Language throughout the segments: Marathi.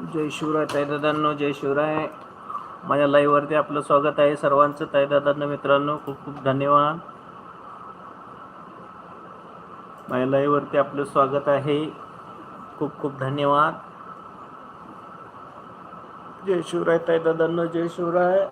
जय शिवराय ताईदादांनो जय शिवराय. माझ्या लाईव्हवरती आपलं स्वागत आहे सर्वांचं. ताईदादांनो मित्रांनो खूप खूप धन्यवाद. माझ्या लाईव्हवरती आपलं स्वागत आहे. खूप खूप धन्यवाद. जय शिवराय ताईदादांनो जय शिवराय.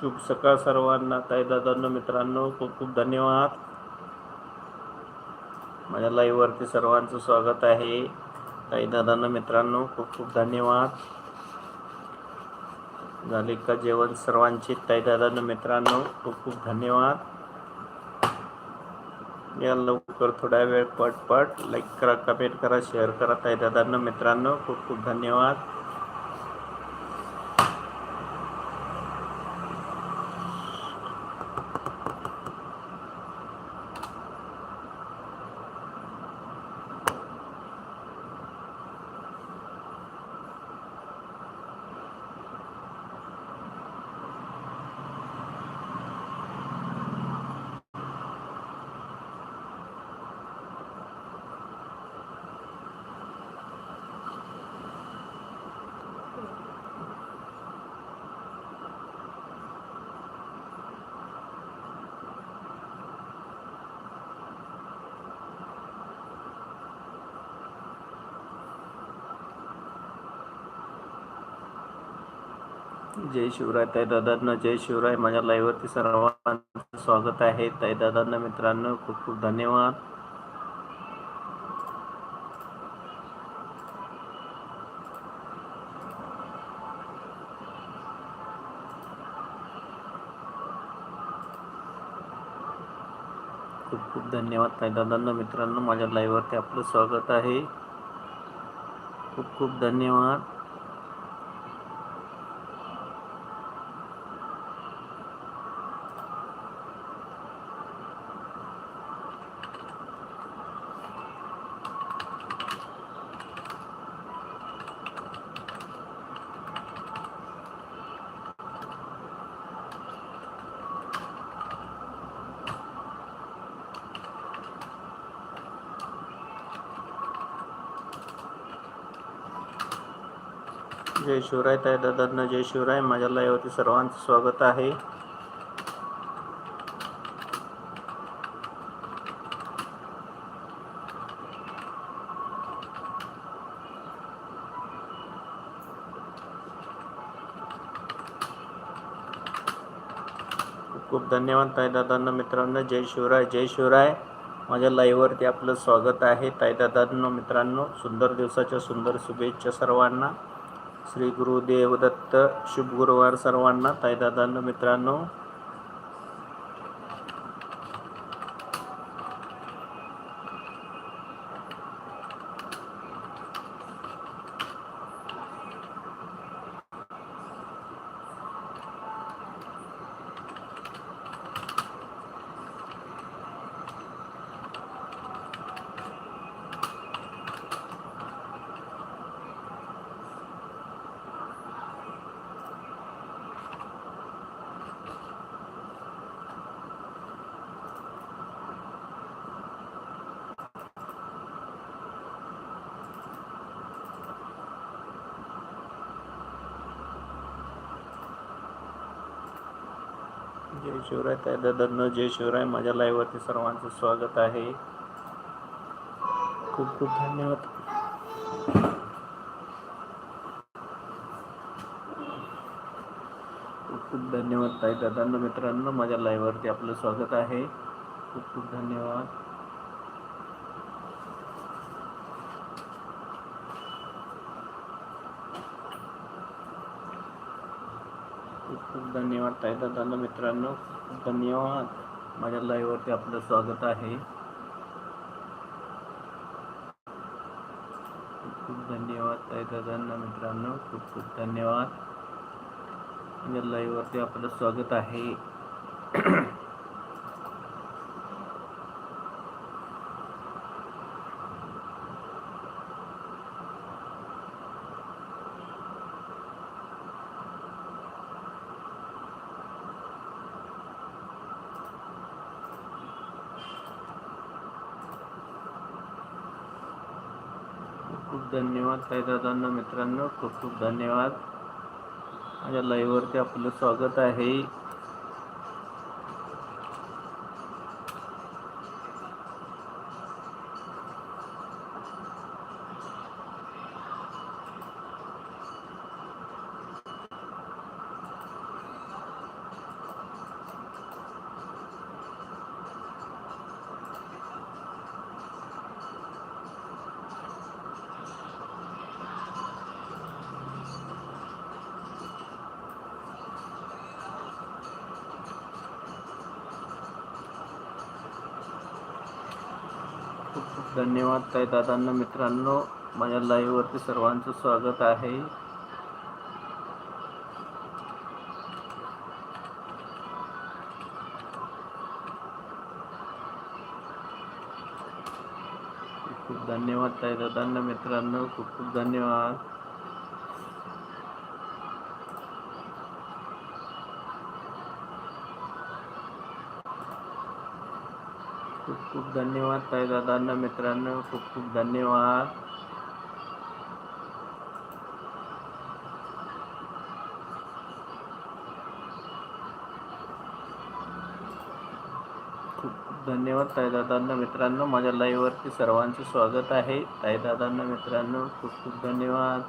शुभ सकाळ सर्वांना ताईदादांनो मित्रांनो खूप खूप धन्यवाद. माझ्या लाईव्हवरती सर्वांचं स्वागत आहे. ताईदादांनो मित्रांनो खूप खूप धन्यवाद. झाले का जेवण सर्वांचे? ताईदादांनो मित्रांनो खूप खूप धन्यवाद. या लवकर थोडा वेळ पट पट लाईक करा कमेंट करा शेअर करा. ताईदादांनो मित्रांनो खूप खूप धन्यवाद. जय शिवराय. ताईदादांना जय शिवराय. माझ्या लाईव्हवरती सर्वांचं स्वागत आहे. ताईदादांना मित्रांनो खूप खूप धन्यवाद. खूप खूप धन्यवाद ताईदादांना मित्रांनो. माझ्या लाईव्हवरती आपलं स्वागत आहे. खूप खूप धन्यवाद. जय शिवराय ताय दादांना जय शिवराय. माझ्या लाईवरती सर्वांचं स्वागत आहे. खूप खूप धन्यवाद ताईदादांना मित्रांनो. जय शिवराय जय शिवराय. माझ्या लाईव्हवरती आपलं स्वागत आहे. ताईदादांनो मित्रांनो सुंदर दिवसाच्या सुंदर शुभेच्छा सर्वांना. श्री गुरुदेव दत्त शुभ गुरुवार सर्वांना ताईदादांना मित्रांनो. जय शिवराय ताईदादांनो जय शिवराय. माझ्या लाईव्हवरती सर्वांचं स्वागत आहे. खूप खूप धन्यवाद. खूप खूप धन्यवाद ताई दादांना मित्रांनो. माझ्या लाईव्हवरती आपलं स्वागत आहे. खूप खूप धन्यवाद खूप खूप धन्यवाद ताई दादा मित्रांनो. धन्यवाद. माझ्या लाईव्हवरती आपलं स्वागत आहे. खूप धन्यवाद ताईदादांना मित्रांनो. खूप खूप धन्यवाद. माझ्या लाईव्हवरती आपलं स्वागत आहे. खूप धन्यवाद साईदादांना मित्रांनो. खूप खूप धन्यवाद. माझ्या लाईव्हवरती आपलं स्वागत आहे. खूप खूप धन्यवाद ताई दादांना. मित्रांनो माझ्या लाईव्हवरती सर्वांचं स्वागत आहे. खूप खूप धन्यवाद ताई दादांना. मित्रांनो खूप खूप धन्यवाद. खूप धन्यवाद ताई दादांना मित्रांनो. खूप खूप धन्यवाद. खूप खूप धन्यवाद ताईदादांना मित्रांनो. माझ्या लाईव्हवरती सर्वांचे स्वागत आहे. ताईदादांना मित्रांनो खूप खूप धन्यवाद.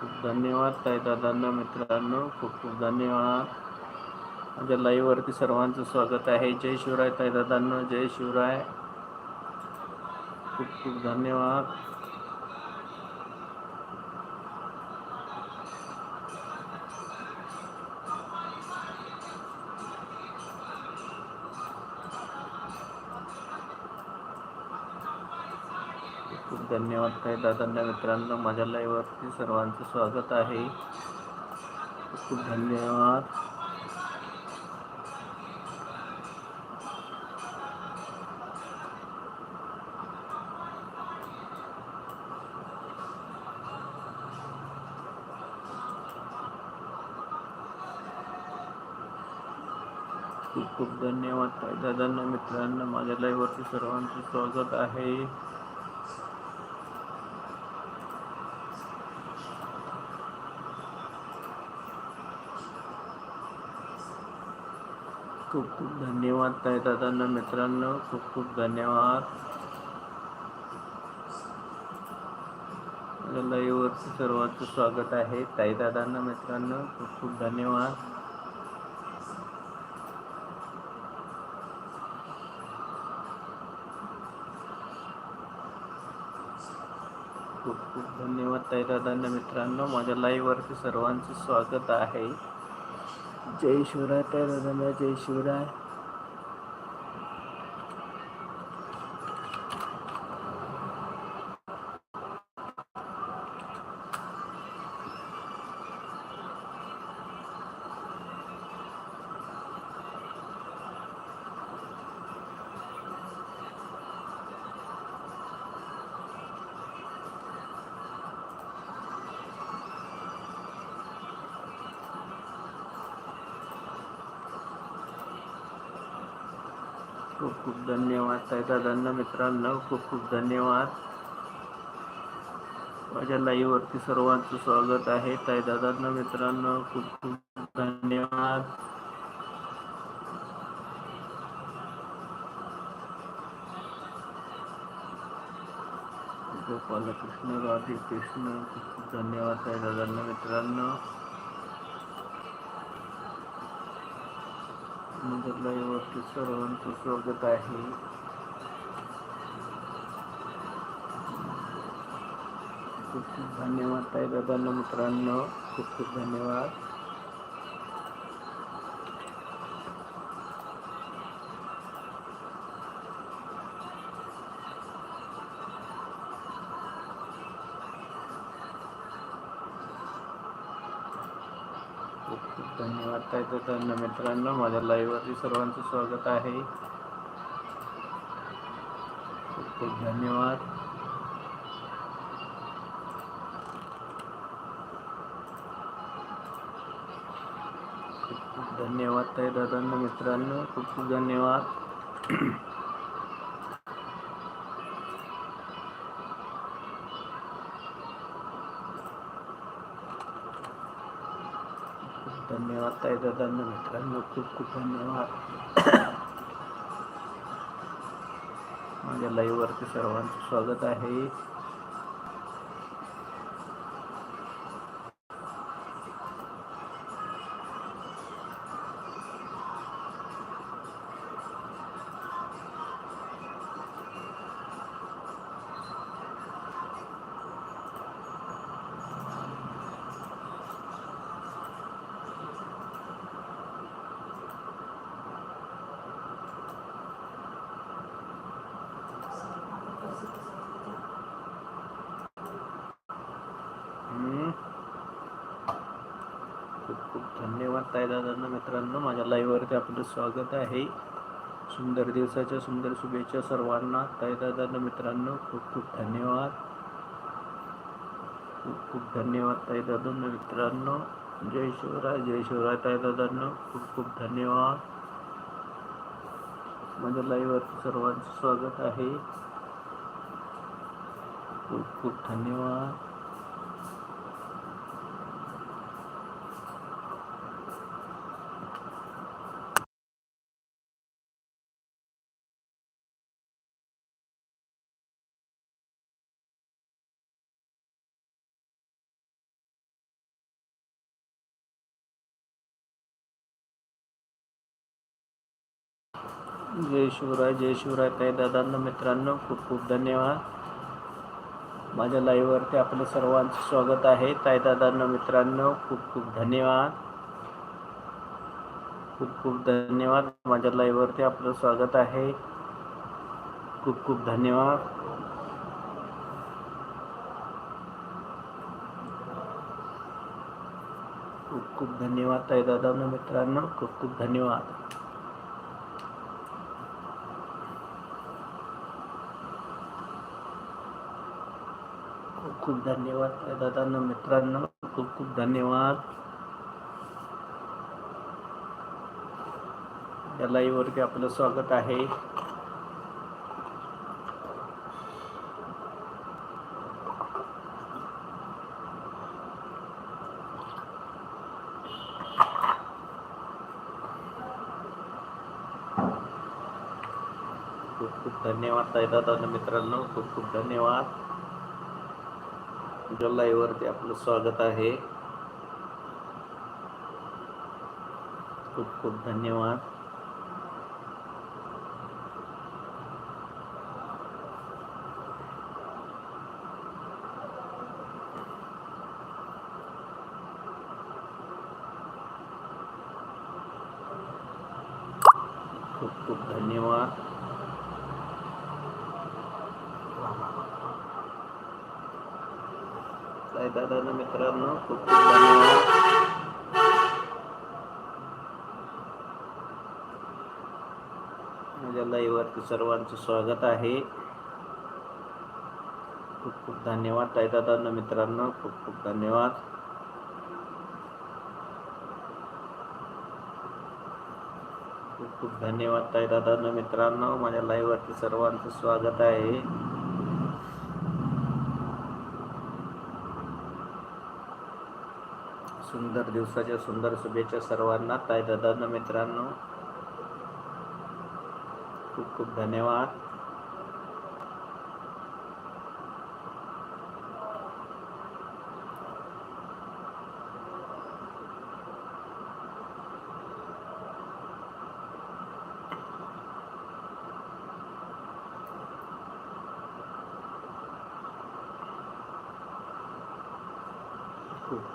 खूप धन्यवाद दादांना मित्रांनो. खूप खूप धन्यवाद. माझ्या लाईव्हवरती सर्वांचं स्वागत आहे. जय शिवराय ताईदादांना जय शिवराय. खूप खूप धन्यवाद. धन्यवाद काही दादांना मित्रांनो माझ्या लाईव्हवरती सर्वांचं स्वागत आहे. खूप धन्यवाद. खूप खूप धन्यवाद ताई दादांना मित्रांनो माझ्या लाईव्हवरती सर्वांचं स्वागत आहे. खूप खूप धन्यवाद ताई दादांना मित्रांनो. खूप खूप धन्यवाद. माझ्या सर्वांचं स्वागत आहे. ताई दादांना मित्रांनो खूप खूप धन्यवाद. खूप खूप धन्यवाद ताई दादांना मित्रांनो. माझ्या लाईव्हवरती सर्वांचं स्वागत आहे. जय शिवराय ताई जय शिवराय. खूप खूप धन्यवाद ताई मित्रांना मित्रांनो खूप खूप धन्यवाद. माझ्या लाईव्हवरती सर्वांचं स्वागत आहे. ताईदादांना मित्रांनो खूप खूप धन्यवाद. गोपालकृष्ण राधे कृष्ण खूप खूप धन्यवाद ताईदादांना मित्रांनो. मदतला माझ्या लाईव्हवरती सर्वांचं स्वागत आहे. खूप खूप धन्यवाद ताई दादांना मित्रांनो. खूप खूप धन्यवाद खूप खूप धन्यवाद मित्रांनो माझ्या लाईव्हवरती सर्वांचं स्वागत आहे. खूप खूप धन्यवाद. खूप खूप धन्यवाद ताई दादांना मित्रांनो. खूप खूप धन्यवाद खूप धन्यवाद ताई दादांना मित्रांनो खूप खूप धन्यवाद. माझ्या लाईव्हवरती सर्वांचं स्वागत आहे. खूप खूप धन्यवाद ताई दादांना मित्रांनो. माझ्या लाईव्हवरती आपलं स्वागत आहे. सुंदर दिवसाच्या सुंदर शुभेच्छा सर्वांना. ताई दादांना मित्रांनो खूप खूप धन्यवाद. खूप खूप धन्यवाद ताई दादांना मित्रांनो. जय शिवराय जय शिवराय ताईदादांनो खूप खूप धन्यवाद. माझ्या लाईव्हवरती सर्वांचं स्वागत आहे. खूप खूप धन्यवाद. जय शिवराय जय शिवराय काय दादांना मित्रांनो खूप खूप धन्यवाद. माझ्या लाईव्हवरती आपलं सर्वांचं स्वागत आहे. ताई दादांना मित्रांनो खूप खूप धन्यवाद. खूप खूप धन्यवाद. माझ्या लाईव्हवरती आपलं स्वागत आहे. खूप खूप धन्यवाद. खूप खूप धन्यवाद ताई दादांना मित्रांनो खूप खूप धन्यवाद. खूप धन्यवाद ताई दादांना, मित्रांनो खूप खूप धन्यवाद. या लाईव्हवरती आपलं स्वागत आहे. खूप खूप धन्यवाद ताई दादांना, मित्रांनो, खूप खूप धन्यवाद. तुमच्या लाईव्हवरती आपलं स्वागत आहे. खूप खूप धन्यवाद. खूप खूप धन्यवाद. ताई दादांना मित्रांनो खूप खूप धन्यवाद. माझ्या लाईव्हवरती सर्वांचं स्वागत आहे. खूप खूप धन्यवाद ताई दादांना मित्रांनो खूप खूप धन्यवाद. खूप खूप धन्यवाद ताई दादांना मित्रांनो माझ्या लाईव्हवरती सर्वांचं स्वागत आहे. सुंदर दिवसाच्या सुंदर शुभेच्छा सर्वांना. ताई दादांना मित्रांनो खूप खूप धन्यवाद.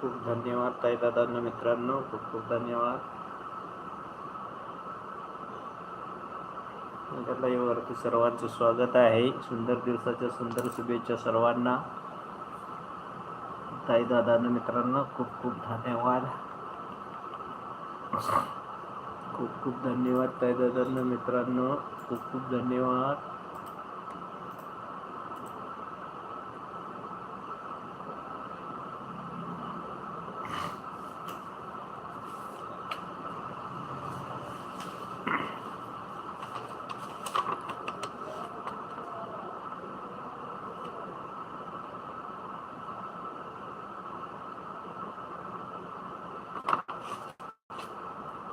खूप धन्यवाद ताई दादांना मित्रांनो. खूप खूप धन्यवाद. माझ्या लाईव्हवरती सर्वांचं स्वागत आहे. सुंदर दिवसाच्या सुंदर शुभेच्छा सर्वांना. ताई दादांना मित्रांनो खूप खूप धन्यवाद. खूप खूप धन्यवाद ताई दादांना मित्रांनो. खूप खूप धन्यवाद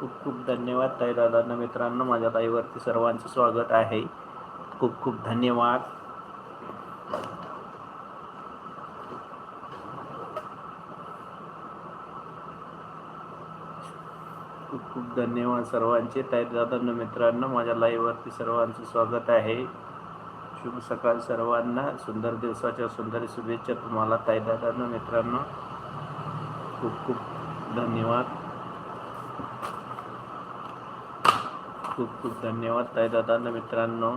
खूप खूप धन्यवाद ताई दादांना. मित्रांनो माझ्या ताईवरती सर्वांचं स्वागत आहे. खूप खूप धन्यवाद. खूप खूप धन्यवाद सर्वांचे. ताई दादांना मित्रांनो माझ्या लाईव्हवरती सर्वांचं स्वागत आहे. शुभ सकाळ सर्वांना. सुंदर दिवसाच्या सुंदर शुभेच्छा तुम्हाला ताईदादांना मित्रांनो. खूप खूप धन्यवाद. खूप खूप धन्यवाद ताई दादांना मित्रांनो.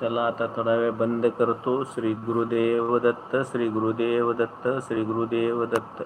चला आता थोडा वेळ बंद करतो. श्री गुरुदेव दत्त श्री गुरुदेव दत्त श्री गुरुदेव दत्त